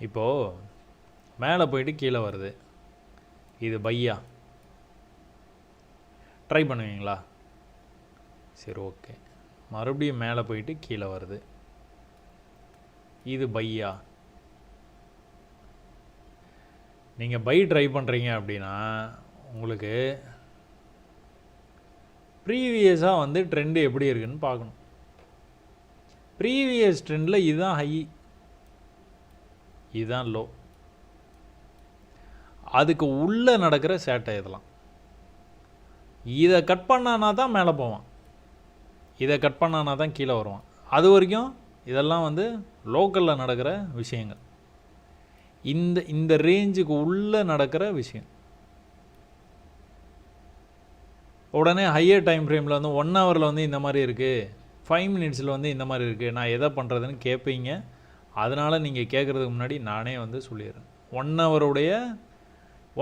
இப்போது மேலே போயிட்டு கீழே வருது. இது பையா? ட்ரை பண்ணுவீங்களா? சரி ஓகே மறுபடியும் மேலே போயிட்டு கீழே வருது. இது பையா? நீங்கள் பை ட்ரை பண்ணுறீங்க அப்படின்னா உங்களுக்கு ப்ரீவியஸாக வந்து ட்ரெண்டு எப்படி இருக்குன்னு பார்க்கணும். ப்ரீவியஸ் ட்ரெண்டில் இதுதான் ஹை இதுதான் லோ அதுக்கு உள்ளே நடக்கிற சேட்டை இதெல்லாம். இதை கட் பண்ணானா தான் மேலே போவான். இதை கட் பண்ணானா தான் கீழே வருவான். அது வரைக்கும் இதெல்லாம் வந்து லோக்கலில் நடக்கிற விஷயங்கள். இந்த இந்த ரேஞ்சுக்கு உள்ளே நடக்கிற விஷயம். உடனே ஹையர் டைம் ஃப்ரேமில் வந்து ஒன் ஹவரில் வந்து இந்த மாதிரி இருக்குது ஃபைவ் மினிட்ஸில் வந்து இந்த மாதிரி இருக்குது நான் எதை பண்ணுறதுன்னு கேட்பீங்க அதனால் நீங்கள் கேட்குறதுக்கு முன்னாடி நானே வந்து சொல்லிடுறேன். ஒன் ஹவருடைய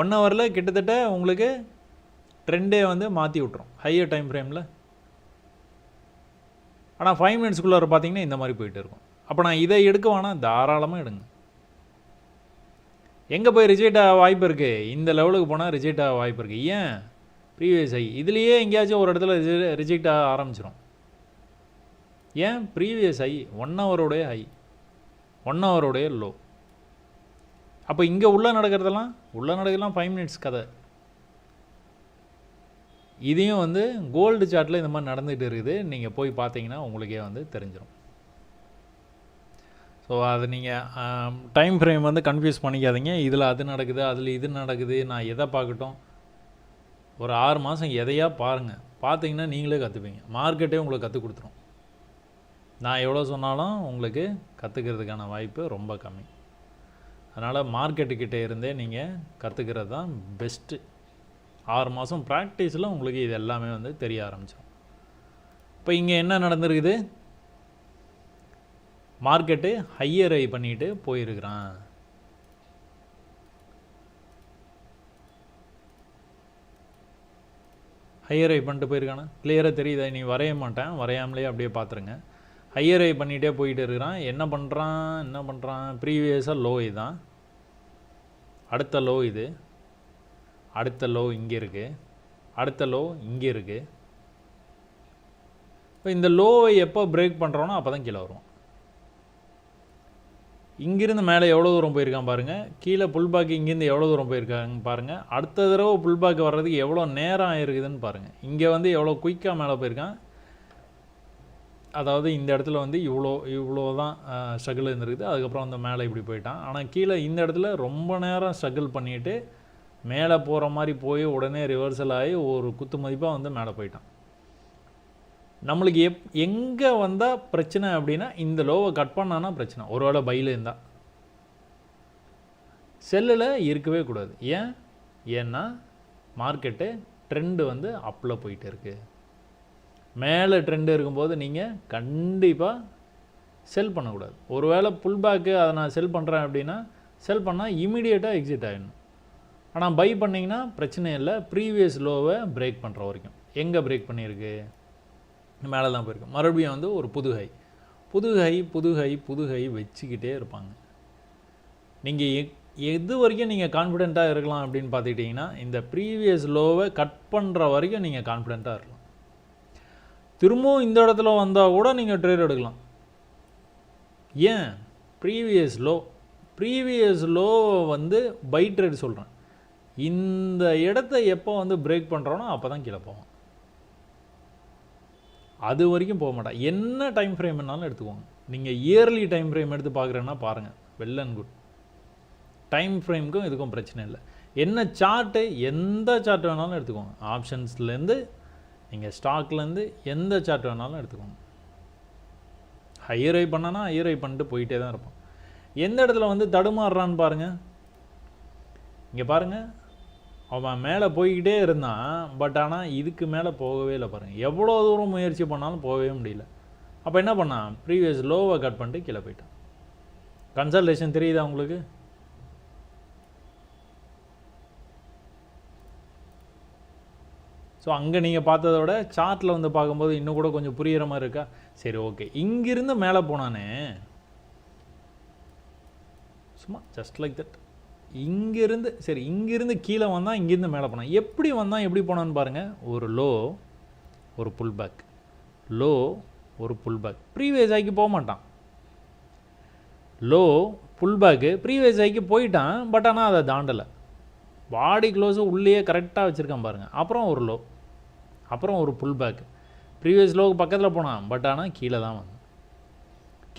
ஒன் ஹவரில் கிட்டத்தட்ட உங்களுக்கு ட்ரெண்டே வந்து மாற்றி விட்ரும் ஹையர் டைம் ஃப்ரேமில் ஆனால் ஃபைவ் மினிட்ஸ்க்குள்ளே பார்த்தீங்கன்னா இந்த மாதிரி போயிட்டு இருக்கும். அப்போ நான் இதை எடுக்க வேணாம் தாராளமாக எடுங்க. எங்கே போய் ரிஜெக்ட் ஆக வாய்ப்பு இருக்குது இந்த லெவலுக்கு போனால் ரிஜெக்ட் ஆக வாய்ப்பு இருக்குது ஏன்? ப்ரீவியஸ் ஐ இதுலேயே எங்கேயாச்சும் ஒரு இடத்துல ரிஜெக்ட் ஆக ஆரம்பிச்சிடும் ஏன்? ப்ரீவியஸ் ஹை ஒன் ஹவருடைய ஹை ஒன் ஹவருடைய லோ அப்போ இங்கே உள்ளே நடக்கிறதெல்லாம் உள்ளே நடக்கிறதெல்லாம் ஃபைவ் மினிட்ஸ் கதை. இதையும் வந்து கோல்டு சார்ட்டில் இந்த மாதிரி நடந்துகிட்டு இருக்குது. நீங்கள் போய் பார்த்தீங்கன்னா உங்களுக்கே வந்து தெரிஞ்சிடும் ஸோ அது நீங்கள் டைம் ஃப்ரேம் வந்து கன்ஃபியூஸ் பண்ணிக்காதீங்க. இதில் அது நடக்குது அதில் இது நடக்குது. நான் எதை பார்க்கட்டும். ஒரு ஆறு மாதம் எதையா பாருங்கள் பார்த்தீங்கன்னா நீங்களே கற்றுப்பீங்க மார்க்கெட்டே உங்களுக்கு கற்றுக் கொடுத்துரும். நான் எவ்வளோ சொன்னாலும் உங்களுக்கு கற்றுக்கிறதுக்கான வாய்ப்பு ரொம்ப கம்மி. அதனால் மார்க்கெட்டுக்கிட்டே இருந்தே நீங்கள் கற்றுக்கிறது தான் பெஸ்ட்டு ஆறு மாதம் ப்ராக்டிஸில் உங்களுக்கு இது எல்லாமே வந்து தெரிய ஆரம்பித்தோம் இப்போ இங்கே என்ன நடந்திருக்குது? மார்க்கெட்டு ஹையர் ஐ பண்ணிட்டு போயிருக்கிறான். ஹையர் ஐ பண்ணிட்டு போயிருக்கானா? கிளியராக தெரியுதா? நீ வரைய மாட்டேன். வரையாமலே அப்படியே பார்த்துருங்க. ஹையர் ஐ பண்ணிகிட்டே போயிட்டு இருக்கிறான். என்ன பண்ணுறான் என்ன பண்ணுறான் ப்ரீவியஸாக லோ இதுதான் அடுத்த லோ இது. அடுத்த லோ இங்கே இருக்குது அடுத்த லோ இங்கே இருக்குது இப்போ இந்த லோவை எப்போ பிரேக் பண்ணுறோன்னா அப்போ தான் கீழே வரும் இங்கிருந்து மேலே எவ்வளோ தூரம் போயிருக்கான் பாருங்கள் கீழே புல்பாக்கு இங்கேருந்து எவ்வளோ தூரம் போயிருக்காங்க பாருங்கள் அடுத்த தடவை புல்பாக்கு வர்றதுக்கு எவ்வளோ நேரம் ஆயிருக்குதுன்னு பாருங்கள் இங்கே வந்து எவ்வளோ குயிக்காக மேலே போயிருக்கான். அதாவது இந்த இடத்துல வந்து இவ்வளோ இவ்வளோ தான் ஸ்ட்ரகிள் இருந்திருக்குது. அதுக்கப்புறம் அந்த மேலே இப்படி போயிட்டான். ஆனால் கீழே இந்த இடத்துல ரொம்ப நேரம் ஸ்ட்ரகிள் பண்ணிவிட்டு மேலே போகிற மாதிரி போய் உடனே ரிவர்சல் ஆகி ஒரு குத்து மதிப்பாக வந்து மேலே போயிட்டான். நம்மளுக்கு எப் எங்கே வந்தால் பிரச்சனை அப்படின்னா இந்த லோவை கட் பண்ணானா பிரச்சனை. ஒருவேளை பையில் இருந்தால் செல்லில் இருக்கவே கூடாது. ஏன்? ஏன்னா மார்க்கெட்டு ட்ரெண்டு வந்து அப்பில் போயிட்டு இருக்குது மேலே ட்ரெண்டு இருக்கும்போது நீங்கள் கண்டிப்பாக செல் பண்ணக்கூடாது. ஒருவேளை புல் பேக்கு அதை நான் செல் பண்ணுறேன் அப்படின்னா செல் பண்ணால் இமீடியட்டாக எக்ஸிட் ஆகிடணும் ஆனால் பை பண்ணிங்கன்னா பிரச்சனை இல்லை. ப்ரீவியஸ் லோவை பிரேக் பண்ணுற வரைக்கும். எங்கே பிரேக் பண்ணியிருக்கு? மேலே தான் போயிருக்கு. மறுபடியும் வந்து ஒரு புது ஹை புது ஹை புது ஹை புது ஹை வச்சுக்கிட்டே இருப்பாங்க. நீங்கள் எ எது வரைக்கும் நீங்கள் கான்ஃபிடெண்ட்டாக இருக்கலாம் அப்படின்னு பார்த்துக்கிட்டிங்கன்னா இந்த ப்ரீவியஸ் லோவை கட் பண்ணுற வரைக்கும் நீங்கள் கான்ஃபிடெண்ட்டாக இருக்கலாம். திரும்பவும் இந்த இடத்துல வந்தால் கூட நீங்கள் ட்ரேட் எடுக்கலாம். ஏன்? ப்ரீவியஸ் லோ ப்ரீவியஸ் லோ வந்து பை ட்ரேட் சொல்கிறேன் இந்த இடத்த எப்போ வந்து பிரேக் பண்ணுறோனோ அப்போ தான் கீழே போவோம். அது வரைக்கும் போக மாட்டேன் என்ன டைம் ஃப்ரேம் வேணாலும் எடுத்துக்கோங்க. நீங்கள் இயர்லி டைம் ஃப்ரேம் எடுத்து பார்க்குறேன்னா பாருங்கள் வெல் அண்ட் குட் டைம் ஃப்ரேமுக்கும் இதுக்கும் பிரச்சனை இல்லை. என்ன சார்ட்டு எந்த சார்ட் வேணாலும் எடுத்துக்கோங்க. ஆப்ஷன்ஸ்லேருந்து நீங்கள் ஸ்டாக்லேருந்து எந்த சார்ட் வேணாலும் எடுத்துக்கோங்க. ஹையர் ஐ பண்ணனா ஹையர் ஐ பண்ணிட்டு போயிட்டே தான் இருப்போம். எந்த இடத்துல வந்து தடுமாறுறான்னு பாருங்கள் இங்கே பாருங்கள் அவன் மேலே போய்கிட்டே இருந்தான் பட் ஆனால் இதுக்கு மேலே போகவே இல்லை பாருங்கள் எவ்வளோ தூரம் முயற்சி பண்ணாலும் போகவே முடியல. அப்போ என்ன பண்ணான்? ப்ரீவியஸ் லோவை கட் பண்ணிட்டு கீழே போயிட்டான். கன்சல்டேஷன் தெரியுதா உங்களுக்கு? ஸோ அங்கே நீங்கள் பார்த்ததை விட சார்ட்டில் வந்து பார்க்கும்போது இன்னும் கூட கொஞ்சம் புரிகிற மாதிரி இருக்கா? சரி ஓகே இங்கிருந்து மேலே போனானே. சும்மா ஜஸ்ட் லைக் தட் இங்கேருந்து சரி இங்கேருந்து கீழே வந்தால் இங்கேருந்து மேலே போனான். எப்படி வந்தான் எப்படி போனான்னு பாருங்கள் ஒரு லோ ஒரு புல் பேக் லோ ஒரு புல் பேக் ப்ரீவியஸ் ஆகி போக மாட்டான். லோ புல் பேக்கு ப்ரீவியஸ் ஆகி போயிட்டான் பட் ஆனால் அதை தாண்டலை. பாடி க்ளோஸு உள்ளேயே கரெக்டாக வச்சுருக்கான் பாருங்கள் அப்புறம் ஒரு லோ அப்புறம் ஒரு புல் பேக் ப்ரீவியஸ் லோவுக்கு பக்கத்தில் போனான் பட் ஆனால் கீழே தான் வந்தான்.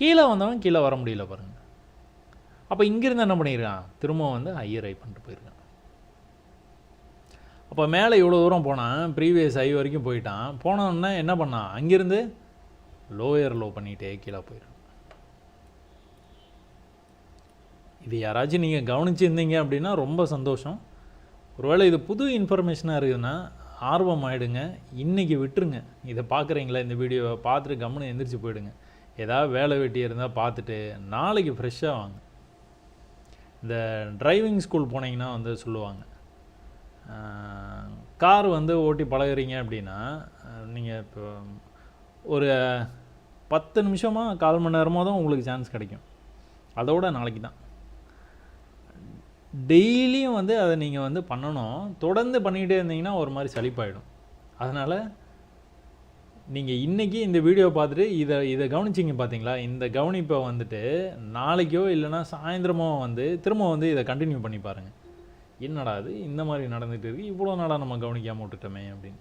கீழே வந்தவன் கீழே வர முடியல பாருங்கள் அப்போ இங்கேருந்து என்ன பண்ணியிருக்கான் திரும்ப வந்து ஹையர் ஐ பண்ணிட்டு போயிருக்கான். அப்போ மேலே இவ்வளோ தூரம் போனான் ப்ரீவியஸ் ஐ வரைக்கும் போயிட்டான். போனோன்னே என்ன பண்ணான்? அங்கேருந்து லோயர் லோ பண்ணிகிட்டே கீழே போயிடும் இது யாராச்சும் நீங்கள் கவனிச்சிருந்தீங்க அப்படின்னா ரொம்ப சந்தோஷம். ஒருவேளை இது புது இன்ஃபர்மேஷனாக இருக்குதுன்னா ஆர்வம் ஆகிடுங்க இன்றைக்கி விட்டுருங்க. இதை பார்க்குறீங்களா? இந்த வீடியோவை பார்த்துட்டு கம்முன்னு எந்திரிச்சு போயிடுங்க. ஏதாவது வேலை வெட்டி இருந்தால் பார்த்துட்டு நாளைக்கு ஃப்ரெஷ்ஷாக வாங்க. இந்த டிரைவிங் ஸ்கூல் போனீங்கன்னா வந்து சொல்லுவாங்க. கார் வந்து ஓட்டி பழகுறீங்க அப்படின்னா நீங்கள் இப்போ ஒரு பத்து நிமிஷமாக கால் மணி நேரமாக தான் உங்களுக்கு சான்ஸ் கிடைக்கும். அதோட நாளைக்கு தான் டெய்லியும் வந்து அதை நீங்கள் வந்து பண்ணணும். தொடர்ந்து பண்ணிக்கிட்டே இருந்தீங்கன்னா ஒரு மாதிரி சளிப்பாயிடும் அதனால் நீங்கள் இன்றைக்கி இந்த வீடியோ பார்த்துட்டு இதை இதை கவனிச்சிங்க பார்த்தீங்களா இந்த கவனிப்பை வந்துட்டு நாளைக்கோ இல்லைன்னா சாயந்தரமோ வந்து திரும்ப வந்து இதை கண்டினியூ பண்ணி பாருங்கள் என்னடா அது இந்த மாதிரி நடந்துகிட்டு இருக்குது இவ்வளோ நாளாக நம்ம கவனிக்காமல் விட்டுட்டோமே அப்படின்னு.